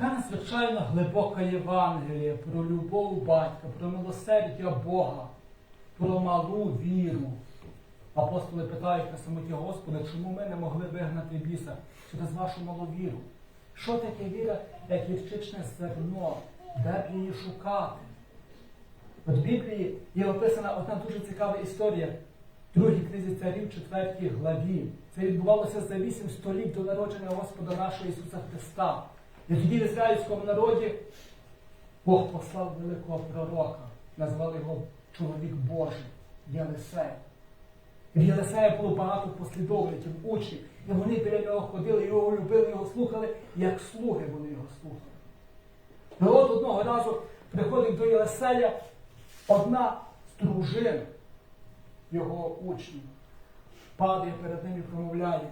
Така надзвичайно глибока Євангелія про любов батька, про милосердя Бога, про малу віру. Апостоли питають на самоті Господа, чому ми не могли вигнати біса через вашу малу віру? Що таке віра, як гірчичне зерно? Де б її шукати? От в Біблії є описана одна дуже цікава історія. Другій книзі царів, 4 главі. Це відбувалося за 8 століть до народження Господа нашого Ісуса Христа. І тоді в ізраїльському народі Бог послав великого пророка, назвали його чоловік Божий, Єлисей. В Єлисея було багато послідовників, учнів. І вони біля нього ходили, його любили, його слухали, як слуги вони його слухали. І от одного разу приходить до Єлисея одна з дружин його учнів, падає перед ним і промовляє,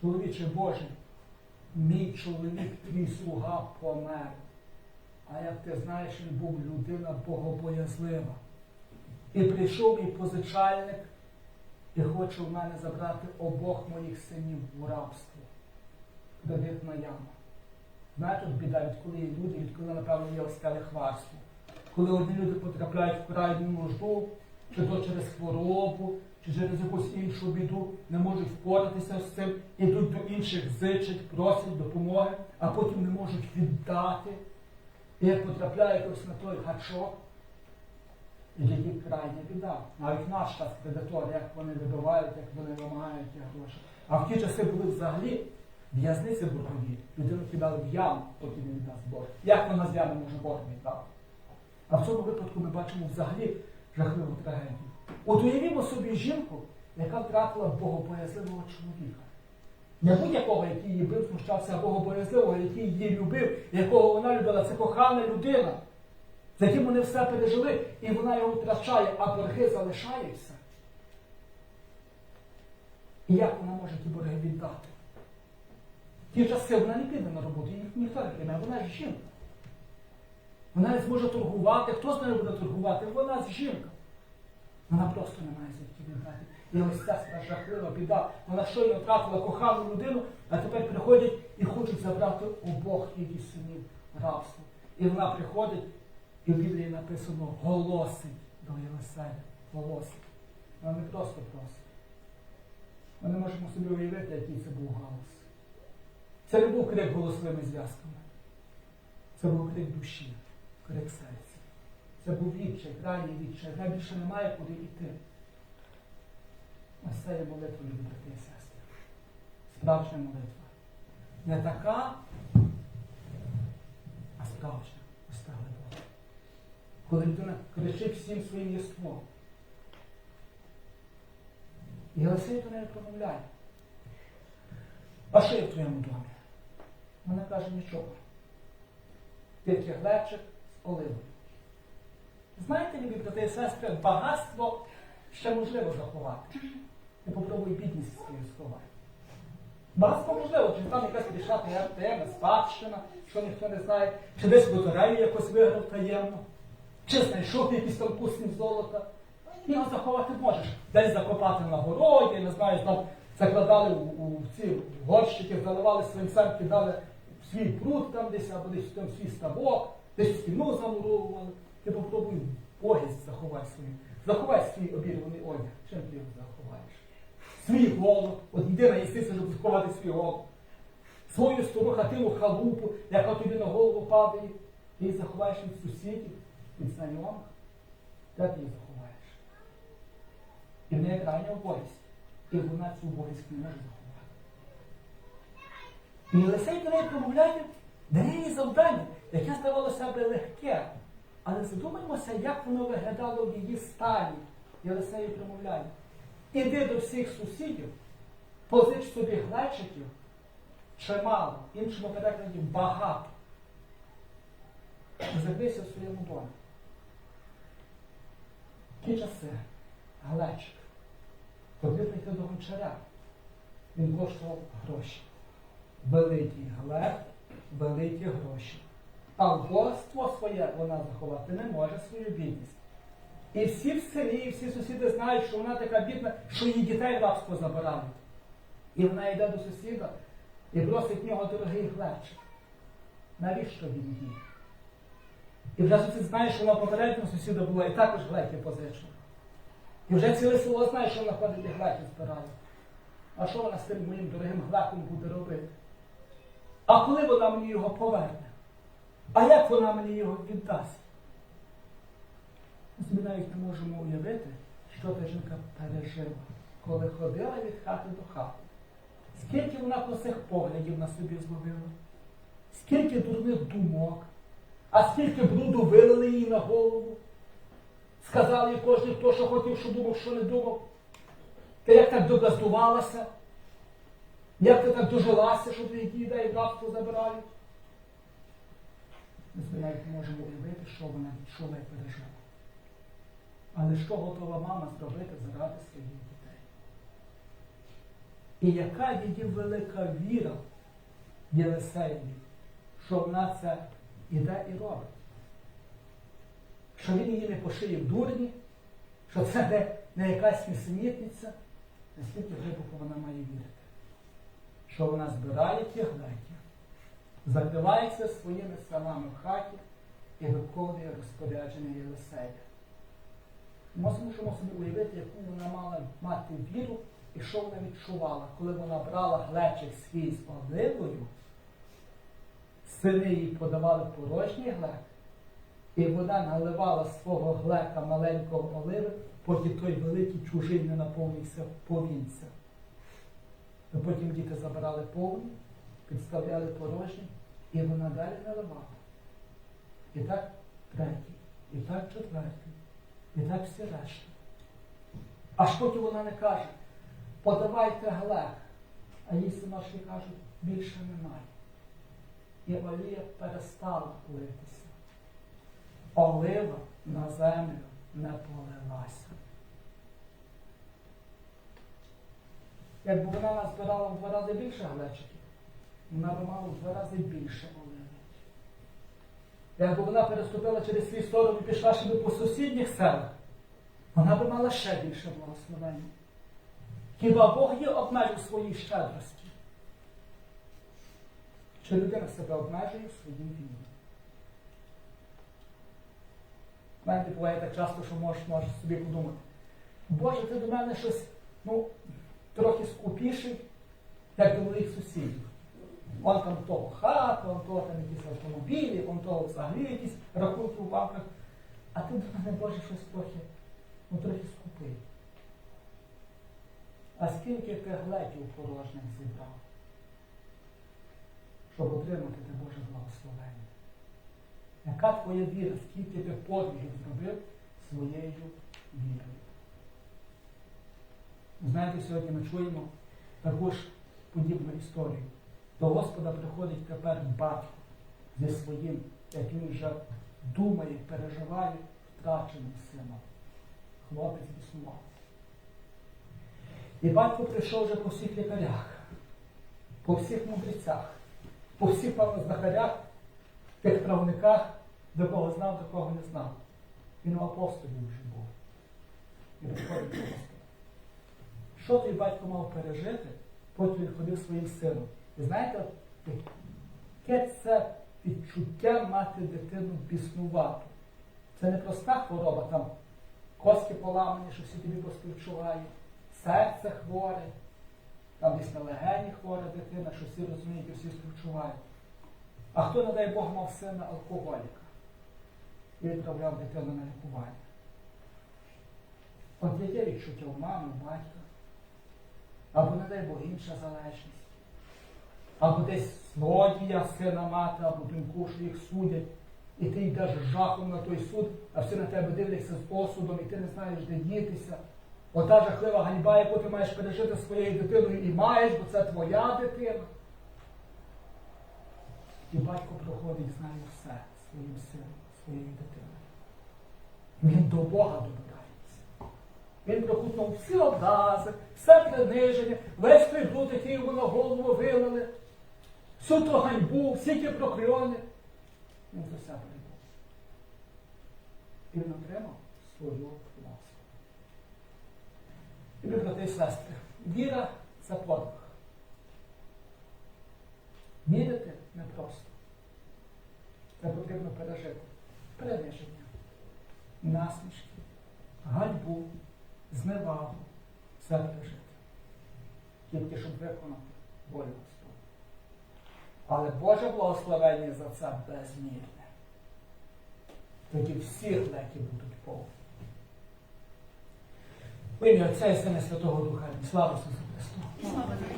чоловіче Божий, мій чоловік, твій слуга помер. А як ти знаєш, він був людина богобоязлива. І прийшов мій позичальник і хоче в мене забрати обох моїх синів у рабство. Кредитна яма. Знаєте, от біда, відколи є люди, відколи, напевно, є оскеле хварство. Коли одні люди потрапляють в крайню нужду, чи то через хворобу, чи через якусь іншу біду, не можуть впоратися з цим, ідуть до інших, зичать, просять допомоги, а потім не можуть віддати. І як потрапляє хтось на той гачок, і тоді крайня біда. Навіть наш час кредитори, як вони вибивають, як вони вимагають ті гроші. А в ті часи були взагалі в'язниці боргові. Людину кидали в яму, поки не віддасть Бог. Як вона з ями може Бог віддати? А в цьому випадку ми бачимо взагалі жахливу трагедію. От уявімо собі жінку, яка втратила богобоязливого чоловіка. Не будь-якого, який її бив, знущався, а богобоязливого, який її любив, якого вона любила, це кохана людина, з яким вони все пережили, і вона його втрачає, а борги залишаються. І як вона може ті борги віддати? Ті часи вона не піде на роботу, її ніхто не прийме, вона ж жінка. Вона не зможе торгувати, хто з нею буде торгувати? Вона ж жінка. Вона просто не має звідки віддати. І ось ця жахлива біда. Вона щойно втратила кохану людину, а тепер приходять і хочуть забрати обох її синів рабство. І вона приходить, і в Біблії написано голосить до Єлисея. Голосить. Вона не просто просить. Ми не можемо собі уявити, який це був голос. Це не був крик голосовими зв'язками. Це був крик душі, крик серця. Це був відчай, крайній відчай. Вже більше немає куди йти. Ось це є молитва, любі брати і сестри. Справжня молитва. Не така, а справжня. Ось та. Коли людина кричить всім своїм єством. І Єлисей до неї промовляє. А що є в твоєму домі? Вона каже нічого. Тільки глечик з оливою. Знаєте, любі брати і сестри, багатство ще можливо заховати. І попробуй бідність свою сховати. Багатство можливо, чи там якась прийшла тема, спадщина, що ніхто не знає, чи десь в лотерею якось виграв таємно, чи знайшов якийсь там кусень золота. Його заховати можеш. Десь закопати на городі, не знаю, там закладали у, у ці горщики, заливали свинцем, кидали свій пруд там десь, або десь там свій ставок, десь стіну замуровували. Ти попробуй огість заховай свій. Заховай свій обірваний одяг. Чим ти його заховаєш? Свій голод. От йди наїстися, щоб заховати свій голод. Свою стару хатину халупу, яка тобі на голову падає, ти її заховаєш від сусідів, від знайомих. Де ти її заховаєш? І в неї крайня убогість. І вона цю убогість не може заховати. І Єлисей до неї промовляє, дає їй завдання, яке здавалося би легке. Але задумаймося, як воно виглядало в її стані. Єлисей промовляє. Іди до всіх сусідів, позич собі глечиків, чимало, іншому перекладі багато. І в своєму домі. Ті часи глечик. Потрібно йти до гончаря. Він коштував гроші. Великий глеб, великі гроші. А вбогство своє вона заховати не може свою бідність. І всі в селі, і всі сусіди знають, що вона така бідна, що її дітей в рабство забирають. І вона йде до сусіда і просить в нього дорогий глечик. Навіщо він їй? І вже сусід знає, що вона попереднього сусіда була і також глеків позичила. І вже ціле село знає, що вона ходить і глеків збирає. А що вона з тим моїм дорогим глеком буде робити? А коли вона мені його поверне? А як вона мені його віддасть? Ми навіть не можемо уявити, що та жінка пережила, коли ходила від хати до хати. Скільки вона косих поглядів на собі зловила, скільки дурних думок, а скільки бруду вилили їй на голову. Сказали їй кожен, хто що хотів, що думав, що не думав. Ти як так догаздувалася? Як ти так дожилася, що твої діда і рабство забирають? Ми навіть можемо уявити, що вона відчула і пережила. Але що готова мама зробити заради своїх дітей? І яка її велика віра Єлисеєві, що вона це іде і робить? Що він її не пошиє в дурні, що це не, не якась несенітниця, наскільки глибоко вона має вірити. Що вона збирає ті глеки, закривається своїми синами в хаті і виконує розпорядження Єлисея. Ми можемо собі уявити, яку вона мала мати віру і що вона відчувала, коли вона брала глечик свій з оливою, сини їй подавали порожній глек, і вона наливала свого глека маленького оливи, поки той великий чужий не наповнився повінця. Потім діти забирали повні, підставляли порожні, і вона далі наливала. І так третій, і так четвертий. І так всі решта. Аж поки вона не каже, подавайте глек, а їй синочки кажуть, більше немає. І олія перестала литися. Олива на землю не полилася. Якби вона назбирала в два рази більше глечиків, вона б мала в два рази більше оливи. Якби вона переступила через свій сторону і пішла ще по сусідніх селах, вона би мала ще більше благословення. Хіба Бог є обмежив своїй щедрості? Чи людина себе обмежує в своїй вірі? Знаєте, буває так часто, що можеш, можеш собі подумати, Боже, ти до мене щось ну, трохи скупіший, як до моїх сусідів. Вон там того хата, вон того там якісь автомобілі, вон того взагалі якісь рахунки в банках. А ти мене, Боже, щось трохи, ну трохи скупий. А скільки ти глетів порожніх зібрав, щоб отримати те Боже благословення? Яка твоя віра, скільки ти подвигів зробив своєю вірою? Знаєте, сьогодні ми чуємо також подібну історію. До Господа приходить тепер батько зі своїм, як він вже думає, переживає втраченим сином. Хлопець існував. І батько прийшов вже по всіх лікарях, по всіх мудрецях, по всіх певно знахарях, тих правниках, до кого знав, до кого не знав. Він у апостолів вже був. І приходить до Господа. Що той батько мав пережити, потім він ходив своїм сином. Ви знаєте, яке це відчуття мати дитину біснувату. Це не проста хвороба, там костки поламані, що всі тобі поспівчувають, серце хворе, там десь на легені хвора дитина, що всі розуміють і всі співчувають. А хто, не дай Бог, мав сина алкоголіка і відправляв дитину на лікування. От яке відчуття у мами, у батька, або, не дай Бог, інша залежність або десь злодія сина мати, або доньку, що їх судять, і ти йдеш жахом на той суд, а всі на тебе дивляться з осудом, і ти не знаєш, де дітися. Ота жахлива ганьба, яку ти маєш пережити своєю дитиною і маєш, бо це твоя дитина. І батько проходить, знає все своїм сином, своєю дитиною. Він до Бога добирається. Він прокутнув всі образи, все приниження, весь той бруд, який йому на голову вилили всю ту ганьбу, всі ті прокльони. Він за прийняв. І він отримав свою ласку. І ви, брати і сестри, віра це подвиг. Вірити непросто. Це потрібно пережити. Приниження, насмішки, ганьбу, зневагу. Все пережити. Тільки щоб виконати волю. Але Боже благословення за це безмірне. Тоді всі леки будуть повні. В Отця і Сина Святого Духа. Слава Ісусу Христу!